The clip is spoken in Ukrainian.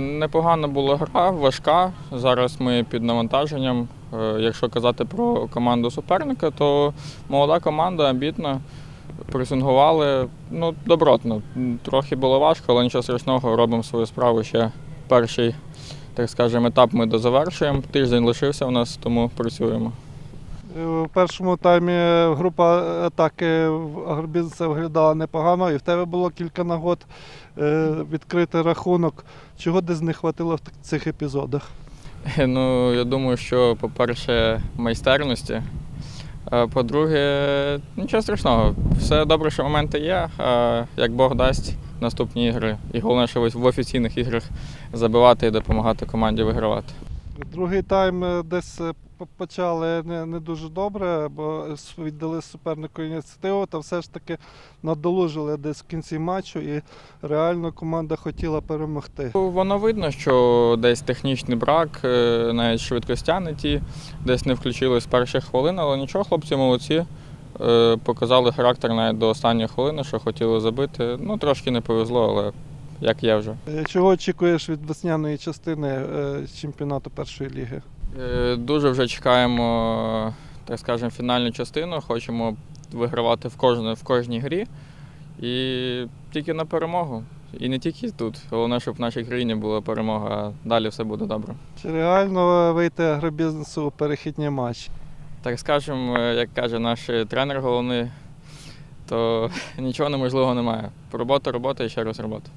Непогана була гра, важка. Зараз ми під навантаженням. Е, Якщо казати про команду суперника, то молода команда, амбітна. Пресингували ну, добротно. Трохи було важко, але нічого страшного, робимо свою справу. Ще перший, так скажемо, етап ми дозавершуємо. Тиждень лишився у нас, тому працюємо. Е, В першому таймі група атаки в Агробізнеса виглядала непогано, і в тебе було кілька нагод е, відкрити рахунок. Чого десь не хватило в цих епізодах? Ну, я думаю, що, по-перше, майстерності. А по-друге, нічого страшного. Все добре, що моменти є. А як Бог дасть наступні ігри. І головне, що в офіційних іграх забивати і допомагати команді вигравати. Другий тайм е, десь е, почали не, не дуже добре, бо віддали супернику ініціативу, та все ж таки надолужили десь в кінці матчу, і реально команда хотіла перемогти. Воно видно, що десь технічний брак, е, навіть швидкостя не ті, десь не включили з перших хвилин, але нічого, хлопці молодці. Е, Показали характер навіть до останньої хвилини, що хотіли забити. Ну, трошки не повезло, але як є вже. Е, Чого очікуєш від весняної частини чемпіонату першої ліги? Е, Дуже вже чекаємо, так скажемо, фінальну частину. Хочемо вигравати в, кожне, в кожній грі. І тільки на перемогу. І не тільки тут. Головне, щоб в нашій країні була перемога, а далі все буде добре. Чи реально вийти агробізнесу у перехідні матчі? Так скажемо, як каже наш тренер головний, то нічого неможливого немає. Робота, робота і ще раз робота.